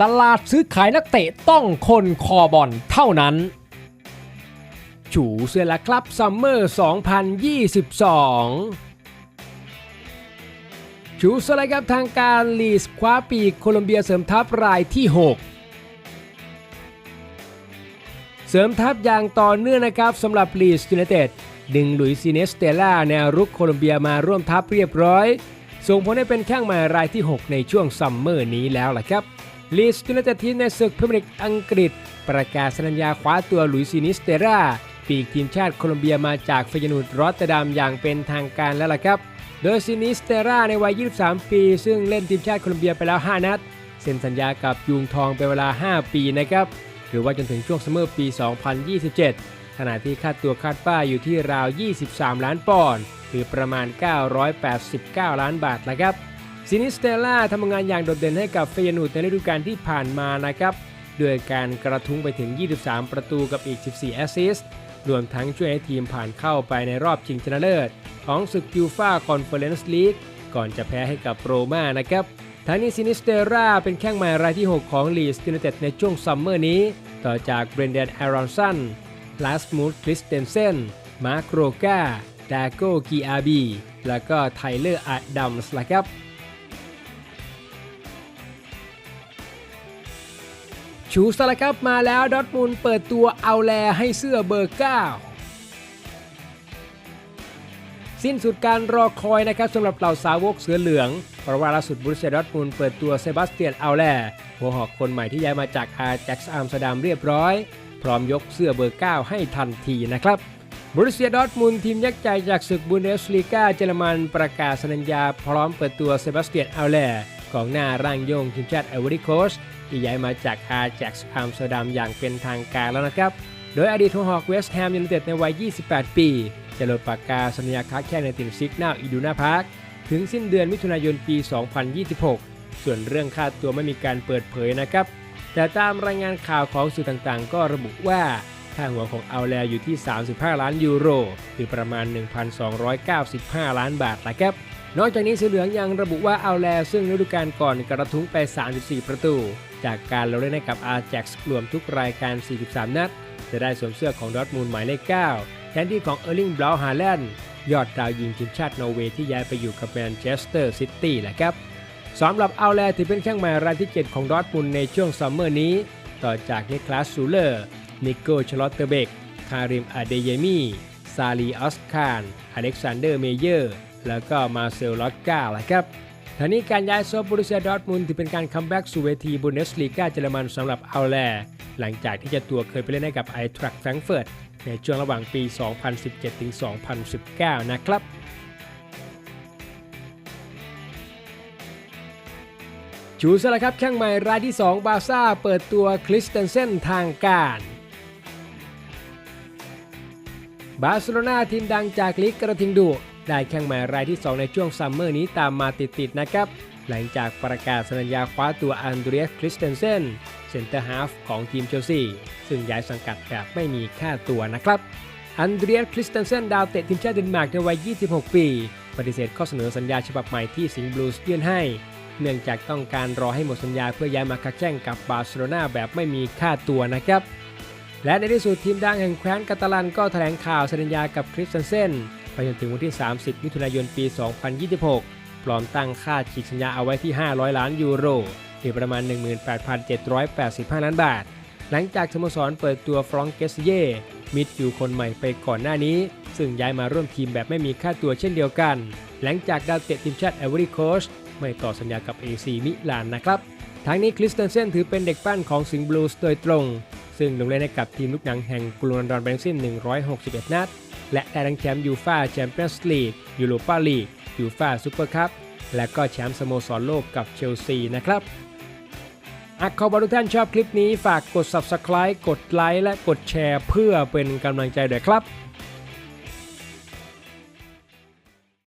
ตลาดซื้อขายนักเตะต้องคนคอบอลเท่านั้นจูเสือละครับซัมเมอร์ 2022จูสไลครับทางการลีสคว้าปีกโคลอมเบียเสริมทัพรายที่ 6 เสริมทัพอย่างต่อเนื่องนะครับสำหรับลีสยูไนเต็ดดึงหลุยส์ซีเนสเตล่าแนวรุกโคลอมเบียมาร่วมทัพเรียบร้อย ส่งผลให้เป็นแข้งใหม่รายที่ 6 ในช่วงซัมเมอร์นี้แล้วล่ะครับ ลีสยูไนเต็ดทีมในศึกพรีเมียร์ลีกอังกฤษ ประกาศสัญญาคว้าตัวหลุยส์ซีเนสเตล่าปีกทีมชาติโคลอมเบียมาจากเฟยนูดรอตเตอร์ดัมอย่างเป็นทางการแล้วล่ะครับ โดยซินิสเตราในวัย 23 ปี ซึ่งเล่นทีมชาติโคลอมเบียไปแล้ว 5 นัด เซ็นสัญญากับยูงทองเป็นเวลา 5 ปีนะครับ หรือว่าจนถึงช่วงซัมเมอร์ปี 2027 ขณะที่ค่าตัวคาดป้ายอยู่ที่ราว 23 ล้านปอนด์หรือประมาณ 989 ล้านบาทนะครับ ซินิสเตล่าทำงานอย่างโดดเด่นให้กับเฟยนูดในฤดูกาลที่ผ่านมานะครับด้วยการกระทุ้งไปถึง 23 ประตูกับอีก 14 แอสซิสต์รวมทั้งช่วยให้ทีมผ่านเข้าไปในรอบชิงชนะเลิศ ของศึกยูฟาคอนเฟอเรนซ์ลีกก่อนจะแพ้ให้กับโรม่านะครับทั้งนี้ซินิสเตราเป็นแข้งใหม่รายที่ 6 ของลีสยูไนเต็ดในช่วงซัมเมอร์นี้ ต่อจากเบรนเดนแอรอนสันลาสมูดคริสเตนเซนมาร์คโรกาดาโกกีอาบี แล้วก็ไทเลอร์อาดัมส์ละครับ ชูสละครับมาแล้วดอทมุนด์เปิดตัวเอาแลให้เสื้อเบอร์ 9 สิ้นสุดการรอคอยนะครับสำหรับเหล่าสาวกเสือเหลือง เพราะว่าล่าสุดบรูเซียดอทมุนด์เปิดตัวเซบาสเตียนเอาแลหัวหอกคนใหม่ที่ย้ายมาจากอาแจ็กซ์อัมสเตอร์ดัมเรียบร้อย พร้อมยกเสื้อเบอร์ 9 ให้ทันทีนะครับบรูเซียดอทมุนด์ทีมยักษ์ใหญ่จากศึกบุนเดสลีกาเยอรมันประกาศสัญญาพร้อมเปิดตัวเซบาสเตียนเอาแล กองหน้าร่างโยงทีมชาติไอวอรี่โคสที่ย้ายมาจากอาแจ็กซ์อัมสเตอร์ดัมอย่างเป็นทางการแล้วนะครับ โดยอดีตหัวหอกเวสต์แฮมยูไนเต็ดในวัย 28 ปี จะลดปากกาสัญญาค้าแค่ในทีมซิกนาอีดูนาพาร์คถึงสิ้นเดือนมิถุนายนปี 2026 ส่วนเรื่องค่าตัวไม่มีการเปิดเผยนะครับ แต่ตามรายงานข่าวของสื่อต่างๆ ก็ระบุว่าค่าหัวของเอาแลอยู่ที่ 35 ล้านยูโรหรือประมาณ 1,295 ล้านบาทนะครับ นอกจากนี้สีเหลืองยังระบุว่าเอาแลซึ่งฤดูกาลก่อนกระทุ้งไป 34 ประตู จากการลงเล่นให้กับอาแจ็กซ์รวมทุกรายการ 43 นัด จะได้สวมเสื้อของดอทมูลหมายเลข 9 แทนที่ของเออร์ลิงบราวฮาแลนด์ยอดดาวยิงทีมชาตินอร์เวย์ที่ย้ายไปอยู่กับแมนเชสเตอร์ซิตี้แหละครับสำหรับเอาแลถือเป็นแข้งหม่รายที่ 7 ของดอทมูลในช่วงซัมเมอร์นี้ ต่อจากนิคลาสซูเลอร์ นิโกชลอตเตอร์เบก คาริมอาเดเยมี ซาลีออสคานอเล็กซานเดอร์เมเยอร์ แล้วก็มาเซลล็อตกาแหละครับทางนี้การย้ายซอฟบรูเซียดอร์ทมุนถือเป็นการคัมแบ็กสู่เวทีบุนเดสลีกาเยอรมันสำหรับเอาแลหลังจากที่เจะตัวเคยไปเล่นให้กับไอทรัคแฟรงเฟิร์ตในช่วงระหว่างปี 2017ถึง2019 นะครับชูสละครับแข้งใหม่รายที่ 2 บาซ่าเปิดตัวคริสเตนเซนทางการ บาร์เซโลนาทีมดังจากลีกกระทิงดุ ได้แข้งใหม่รายที่ 2 ในช่วงซัมเมอร์นี้ตามมาติดๆนะครับ หลังจากประกาศสัญญาคว้าตัวอันเดรียสคริสเตนเซนเซนเตอร์ฮาฟของทีมเชลซีซึ่งย้ายสังกัดแบบไม่มีค่าตัวนะครับอันเดรียสคริสเตนเซนดาวเตะทีมชาติเดนมาร์กในวัย 26 ปี ปฏิเสธข้อเสนอสัญญาฉบับใหม่ที่สิงห์บลูส์ยื่นให้ เนื่องจากต้องการรอให้หมดสัญญาเพื่อย้ายมาค้าแข่งกับบาร์เซโลนาแบบไม่มีค่าตัวนะครับและในที่สุดทีมดังแห่งแคว้นกาตาลันก็แถลงข่าวสัญญากับคริสเตนเซน จนถึงวันที่ 30 มิถุนายนปี 2026พร้อมตั้งค่าฉีกสัญญาเอาไว้ที่ 500 ล้านยูโรหรือประมาณ 18,785 ล้านบาท หลังจากสโมสรเปิดตัวฟรองก์เกสเย่มิดฟิลคนใหม่ไปก่อนหน้านี้ ซึ่งย้ายมาร่วมทีมแบบไม่มีค่าตัวเช่นเดียวกัน หลังจากดาวเตะทีมชาติไอวอรี่โคสไม่ต่อสัญญากับ AC มิลานนะครับทั้งนี้คริสเตนเซนถือเป็นเด็กปั้นของสิงห์บลูส์โดยตรง ซึ่งลงเล่นให้กับทีมลูกหนังแห่งกรุงลอนดอนไปทั้งสิ้น 161 นัด และได้ทั้งแชมป์ยูฟาแชมเปี้ยนส์ลีกยูโรปาลีกยูฟาซูเปอร์คัพและก็แชมป์สโมสรโลกกับเชลซีนะครับหากขอบทุกท่านชอบคลิปนี้ฝากกด subscribe กดไลค์และกดแชร์เพื่อเป็นกำลังใจด้วยครับ